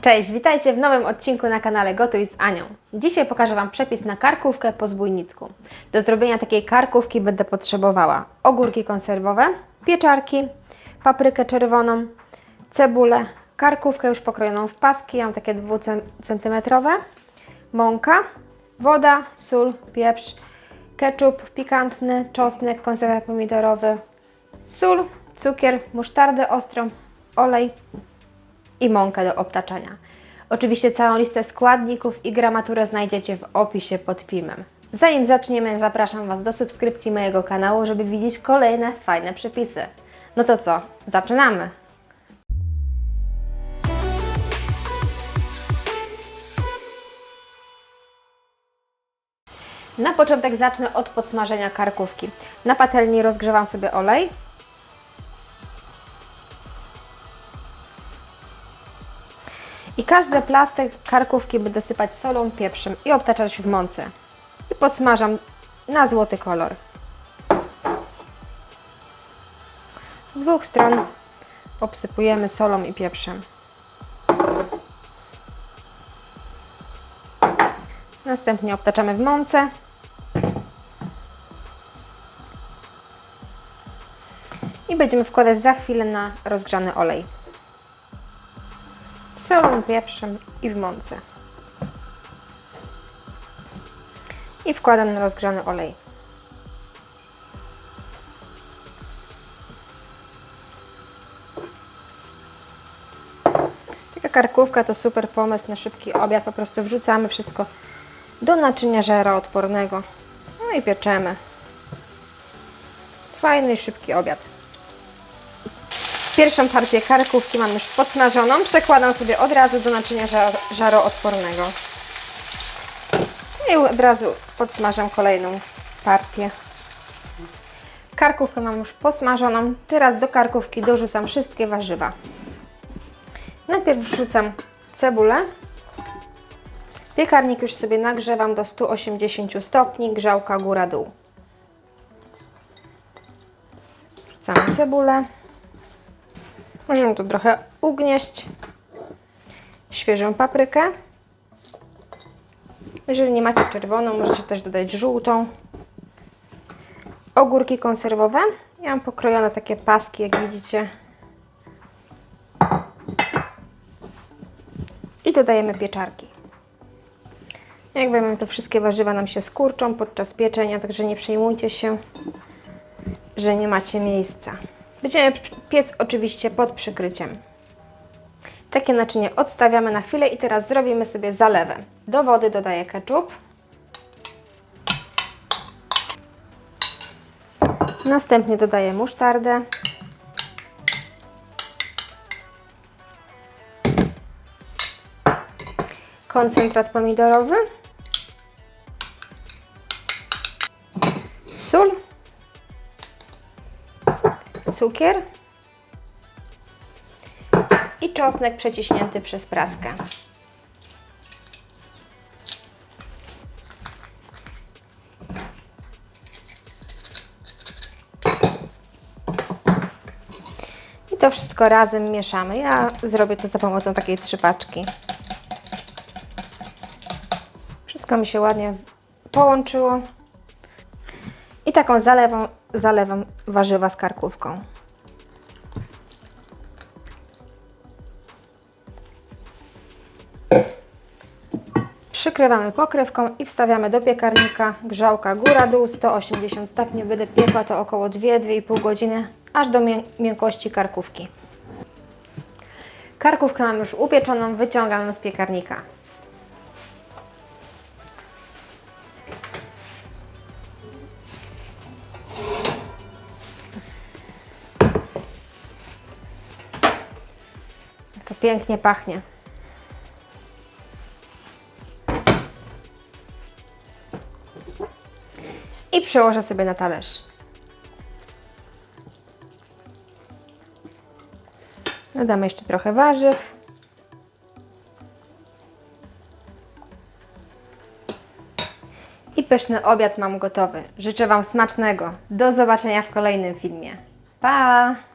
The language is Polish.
Cześć, witajcie w nowym odcinku na kanale Gotuj z Anią. Dzisiaj pokażę Wam przepis na karkówkę po zbójnicku. Do zrobienia takiej karkówki będę potrzebowała ogórki konserwowe, pieczarki, paprykę czerwoną, cebulę, karkówkę już pokrojoną w paski, ja mam takie 2 cm, mąka, woda, sól, pieprz, ketchup pikantny, czosnek, konserwat pomidorowy, sól, cukier, musztardę ostrą, olej i mąkę do obtaczania. Oczywiście całą listę składników i gramaturę znajdziecie w opisie pod filmem. Zanim zaczniemy, zapraszam Was do subskrypcji mojego kanału, żeby widzieć kolejne fajne przepisy. No to co, zaczynamy! Na początek zacznę od podsmażenia karkówki. Na patelni rozgrzewam sobie olej. I każdy plastek karkówki będę sypać solą, pieprzem i obtaczać w mące. I podsmażam na złoty kolor. Z dwóch stron obsypujemy solą i pieprzem. Następnie obtaczamy w mące. I będziemy wkładać za chwilę na rozgrzany olej solą, pieprzem i w mące. I wkładam na rozgrzany olej. Taka karkówka to super pomysł na szybki obiad. Po prostu wrzucamy wszystko do naczynia żaroodpornego. No i pieczemy. Fajny, szybki obiad. Pierwszą partię karkówki mam już podsmażoną. Przekładam sobie od razu do naczynia żar żaroodpornego. I od razu podsmażam kolejną partię. Karkówkę mam już posmażoną. Teraz do karkówki dorzucam wszystkie warzywa. Najpierw wrzucam cebulę. Piekarnik już sobie nagrzewam do 180 stopni, grzałka góra-dół. Wrzucamy cebulę. Możemy tu trochę ugnieść. Świeżą paprykę. Jeżeli nie macie czerwoną, możecie też dodać żółtą. Ogórki konserwowe. Ja mam pokrojone takie paski, jak widzicie. I dodajemy pieczarki. Jak wiemy, to wszystkie warzywa nam się skurczą podczas pieczenia, także nie przejmujcie się, że nie macie miejsca. Będziemy piec oczywiście pod przykryciem. Takie naczynie odstawiamy na chwilę i teraz zrobimy sobie zalewę. Do wody dodaję ketchup. Następnie dodaję musztardę. Koncentrat pomidorowy. Sól cukier i czosnek przeciśnięty przez praskę. I to wszystko razem mieszamy. Ja zrobię to za pomocą takiej trzypaczki. Wszystko mi się ładnie połączyło. I taką zalewą zalewam warzywa z karkówką. Przykrywamy pokrywką i wstawiamy do piekarnika. Grzałka góra-dół 180 stopni. Będę piekła to około 2-2,5 godziny, aż do mię miękkości karkówki. Karkówkę mam już upieczoną, wyciągam ją z piekarnika. Pięknie pachnie. I przełożę sobie na talerz. Dodamy jeszcze trochę warzyw. I pyszny obiad mam gotowy. Życzę Wam smacznego. Do zobaczenia w kolejnym filmie. Pa!